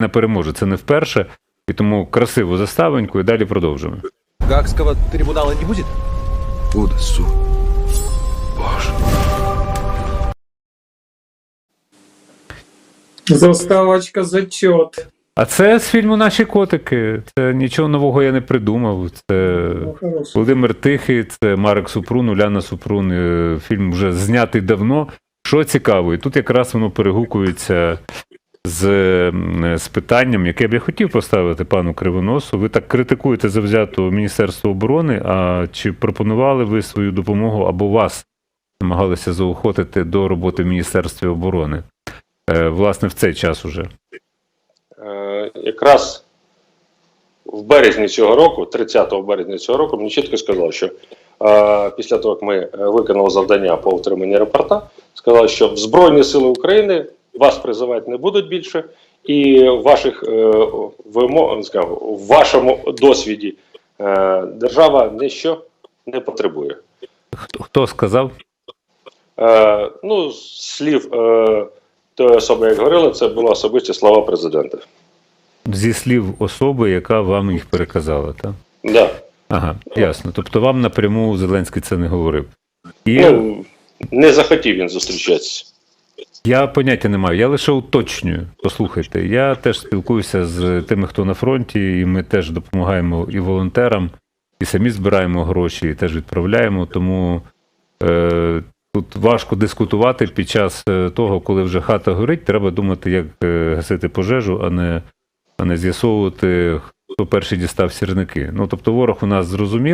не переможе. Це не вперше. І тому красиву заставоньку і далі продовжуємо. Гаагского трибунала не будет? Буде суд. Боже. Заставочка зачет. А це з фільму Наші котики. Це нічого нового я не придумав. Це Ну. Володимир Тихий, це Марек Супрун, Уляна Супрун. Е, Фільм вже знятий давно. Що цікаво, і тут якраз воно перегукується з, з питанням, яке б я хотів поставити пану Кривоносу. Ви так критикуєте завзято Міністерство оборони. А чи пропонували ви свою допомогу або вас намагалися заохотити до роботи в Міністерстві оборони? Е, Власне, в цей час уже. Е, якраз в березні цього року, 30 березня цього року, мені чітко сказали, що е, після того, як ми виконали завдання по утриманні аеропорта, сказали, що в Збройні Сили України вас призивати не будуть більше, і ваших е, вимог, в вашому досвіді е, держава ніщо не потребує. Хто, хто сказав? Е, ну, слів е, тої особи, як говорили, це були особисті слова президента. Зі слів особи, яка вам їх переказала, так? Да. Ага, ясно. Тобто вам напряму Зеленський це не говорив. І Ну, не захотів він зустрічатися. Я поняття не маю, я лише уточнюю. Послухайте, я теж спілкуюся з тими, хто на фронті, і ми теж допомагаємо і волонтерам, і самі збираємо гроші, і теж відправляємо. Тому е, тут важко дискутувати під час е, того, коли вже хата горить. Треба думати, як е, гасити пожежу, а не, а не з'ясовувати, хто перший дістав сірники. Ну тобто, ворог у нас зрозумів.